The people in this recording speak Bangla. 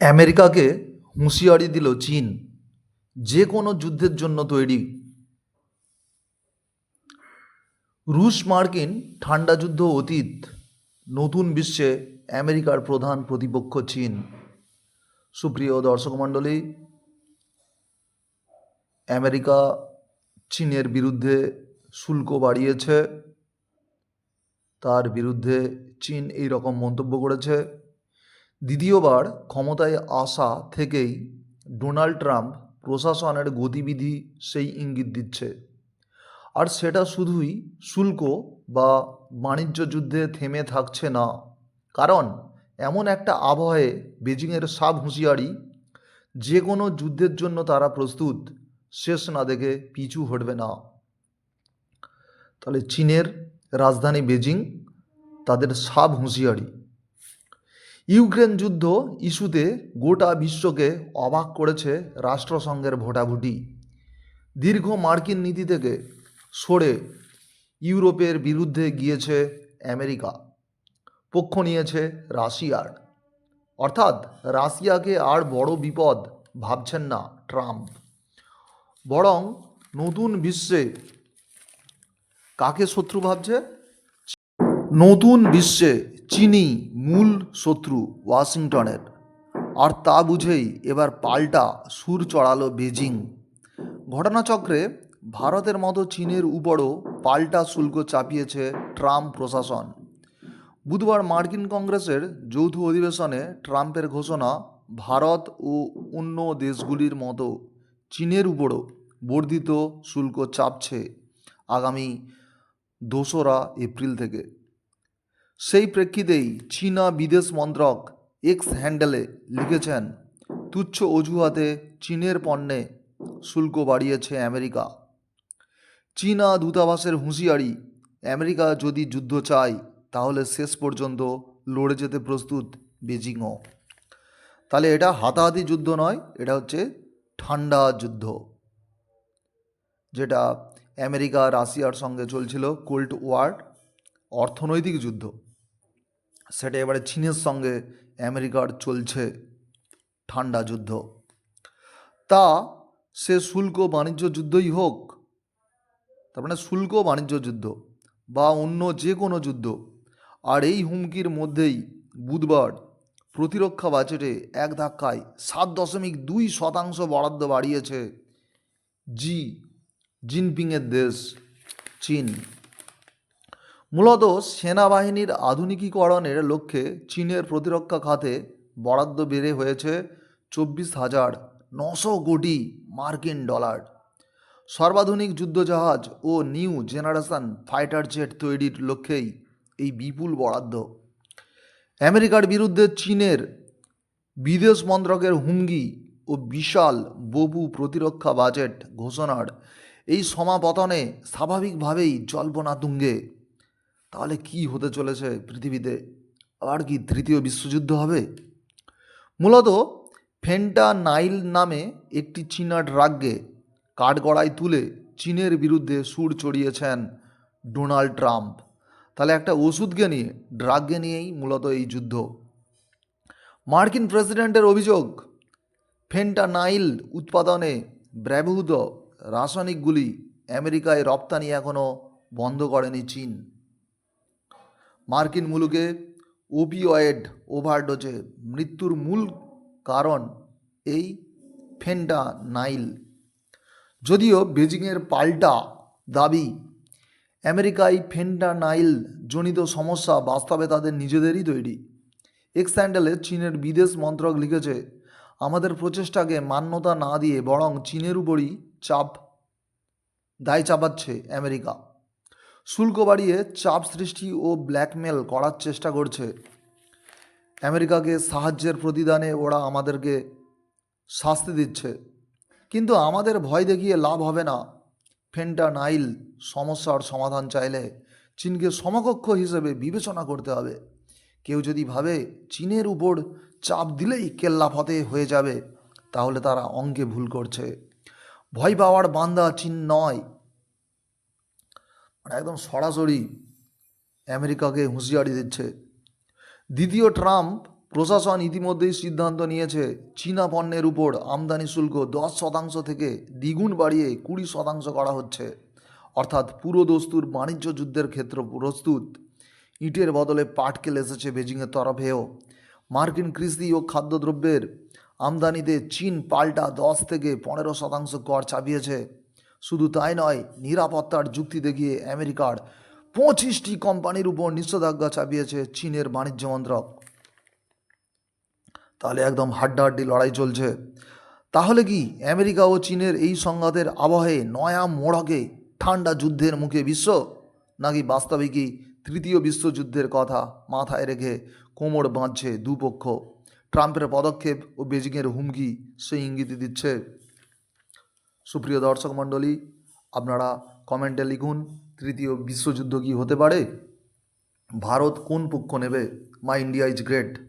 আমেরিকাকে হুঁশিয়ারি দিল চীন। যে কোনো যুদ্ধের জন্য তৈরি। রুশ মার্কিন ঠান্ডা যুদ্ধ অতীত। নতুন বিশ্বে আমেরিকার প্রধান প্রতিপক্ষ চীন। সুপ্রিয় দর্শক মণ্ডলী, আমেরিকা চীনের বিরুদ্ধে শুল্ক বাড়িয়েছে। তার বিরুদ্ধে চীন এই রকম মন্তব্য করেছে। দ্বিতীয়বার ক্ষমতায় আসা থেকেই ডোনাল্ড ট্রাম্প প্রশাসনের গতিবিধি সেই ইঙ্গিত দিচ্ছে। আর সেটা শুধুই শুল্ক বা বাণিজ্য যুদ্ধে থেমে থাকছে না। কারণ এমন একটা আবহে বেজিংয়ের সাব হুঁশিয়ারি যে কোনো যুদ্ধের জন্য তারা প্রস্তুত, শেষ না দেখে পিছু হটবে না। তাহলে চীনের রাজধানী বেজিং তাদের সাব হুঁশিয়ারি। ইউক্রেন যুদ্ধ ইস্যুতে গোটা বিশ্বকে অবাক করেছে রাষ্ট্রসংঘের ভোটাভুটি। দীর্ঘ মার্কিন নীতি থেকে সরে ইউরোপের বিরুদ্ধে গিয়েছে আমেরিকা, পক্ষ নিয়েছে রাশিয়ার। অর্থাৎ রাশিয়াকে আর বড় বিপদ ভাবছেন না ট্রাম্প। বরং নতুন বিশ্বে কাকে শত্রু ভাবছে? নতুন বিশ্বে চীনই মূল শত্রু ওয়াশিংটনের। আর তা বুঝেই এবার পাল্টা সুর চড়ালো বেজিং। ঘটনাচক্রে ভারতের মতো চীনের উপরও পাল্টা শুল্ক চাপিয়েছে ট্রাম্প প্রশাসন। বুধবার মার্কিন কংগ্রেসের যৌথ অধিবেশনে ট্রাম্পের ঘোষণা ভারত ও অন্য দেশগুলির মতো চীনের উপরও বর্ধিত শুল্ক চাপছে আগামী দোসরা এপ্রিল থেকে। সেই প্রেক্ষিতেই চীনা বিদেশ মন্ত্রক এক্স হ্যান্ডেলে লিখেছেন, তুচ্ছ অজুহাতে চীনের পণ্যে শুল্ক বাড়িয়েছে আমেরিকা। চীনা দূতাবাসের হুঁশিয়ারি, আমেরিকা যদি যুদ্ধ চায়, তাহলে শেষ পর্যন্ত লড়ে যেতে প্রস্তুত বেজিংও। তাহলে এটা হাতাহাতি যুদ্ধ নয়, এটা হচ্ছে ঠান্ডা যুদ্ধ, যেটা আমেরিকা রাশিয়ার সঙ্গে চলছিল কোল্ড ওয়ার অর্থনৈতিক যুদ্ধ। সেটা এবারে চীনের সঙ্গে আমেরিকার চলছে ঠান্ডা যুদ্ধ। তা সে শুল্ক বাণিজ্য যুদ্ধই হোক, তার মানে শুল্ক বাণিজ্য যুদ্ধ বা অন্য যে কোনো যুদ্ধ, আর এই হুমকির মধ্যেই বুধবার প্রতিরক্ষা বাজেটে এক ধাক্কায় সাত দশমিক দুই শতাংশ বরাদ্দ বাড়িয়েছে জি জিনপিংয়ের দেশ চীন। মূলত সেনাবাহিনীর আধুনিকীকরণের লক্ষ্যে চীনের প্রতিরক্ষা খাতে বরাদ্দ বেড়ে হয়েছে চব্বিশ হাজার নশো কোটি মার্কিন ডলার। সর্বাধুনিক যুদ্ধজাহাজ ও নিউ জেনারেশন ফাইটার জেট তৈরির লক্ষ্যেই এই বিপুল বরাদ্দ। আমেরিকার বিরুদ্ধে চীনের বিদেশ মন্ত্রকের হুমকি ও বিশাল ববু প্রতিরক্ষা বাজেট ঘোষণার এই সমাপতনে স্বাভাবিকভাবেই জল্পনা তুঙ্গে। তাহলে কি হতে চলেছে পৃথিবীতে? আর কি তৃতীয় বিশ্বযুদ্ধ হবে? মূলত ফেন্টা নাইল নামে একটি চীনা ড্রাগকে কাঠগড়ায় তুলে চীনের বিরুদ্ধে সুর চড়িয়েছেন ডোনাল্ড ট্রাম্প। তাহলে একটা ওষুধকে নিয়ে ড্রাগকে নিয়েই মূলত এই যুদ্ধ। মার্কিন প্রেসিডেন্টের অভিযোগ, ফেন্টানাইল উৎপাদনে ব্যবহৃত রাসায়নিকগুলি আমেরিকায় রপ্তানি এখনও বন্ধ করেনি চীন। মার্কিন মুলুকে ওপিওয়েড ওভারডোজে মৃত্যুর মূল কারণ এই ফেন্টানাইল। যদিও বেজিংয়ের পাল্টা দাবি, আমেরিকায় ফেন্টানাইল জনিত সমস্যা বাস্তবে তাদের নিজেদেরই তৈরি। এক্স স্যান্ডেলে চীনের বিদেশ মন্ত্রক লিখেছে, আমাদের প্রচেষ্টাকে মান্যতা না দিয়ে বরং চীনের উপরই চাপ, দায় চাপাচ্ছে আমেরিকা। শুল্ক বাড়িয়ে চাপ সৃষ্টি ও ব্ল্যাকমেল করার চেষ্টা করছে। আমেরিকাকে সাহায্যের প্রতিদানে ওরা আমাদেরকে শাস্তি দিচ্ছে। কিন্তু আমাদের ভয় দেখিয়ে লাভ হবে না। ফেন্টানাইল সমস্যার সমাধান চাইলে চীনকে সমকক্ষ হিসেবে বিবেচনা করতে হবে। কেউ যদি ভাবে চীনের উপর চাপ দিলেই কেল্লা ফতে হয়ে যাবে, তাহলে তারা অঙ্কে ভুল করছে। ভয় পাওয়ার বান্দা চীন নয়। একদম সরাসরি আমেরিকাকে হুঁশিয়ারি দিচ্ছে। দ্বিতীয় ট্রাম্প প্রশাসন ইতিমধ্যেই সিদ্ধান্ত নিয়েছে, চীনা পণ্যের উপর আমদানি শুল্ক দশ শতাংশ থেকে দ্বিগুণ বাড়িয়ে কুড়ি শতাংশ করা হচ্ছে। অর্থাৎ পুরো দস্তুর বাণিজ্য যুদ্ধের ক্ষেত্র প্রস্তুত। ইটের বদলে পাটকেল এসেছে বেজিংয়ের তরফেও। মার্কিন কৃষি ও খাদ্যদ্রব্যের আমদানিতে চীন পাল্টা দশ থেকে পনেরো শতাংশ কর চাপিয়েছে। শুধু তাই নয়, নিরাপত্তার যুক্তি দেখিয়ে আমেরিকার পঁচিশটি কোম্পানির উপর নিষেধাজ্ঞা চাপিয়েছে চীনের বাণিজ্য মন্ত্রক। তাহলে একদম হাড্ডাহাড্ডি লড়াই চলছে। তাহলে কি আমেরিকা ও চীনের এই সংঘাতের আবহে নয়া মোড়কে ঠান্ডা যুদ্ধের মুখে বিশ্ব? নাকি বাস্তবিকই তৃতীয় বিশ্বযুদ্ধের কথা মাথায় রেখে কোমর বাঁধছে দুপক্ষ? ট্রাম্পের পদক্ষেপ ও বেজিংয়ের হুমকি সেই ইঙ্গিত দিচ্ছে। সুপ্রিয় দর্শক মণ্ডলী, আপনারা কমেন্টে লিখুন, তৃতীয় বিশ্বযুদ্ধ কি হতে পারে? ভারত কোন পক্ষ নেবে? My India is great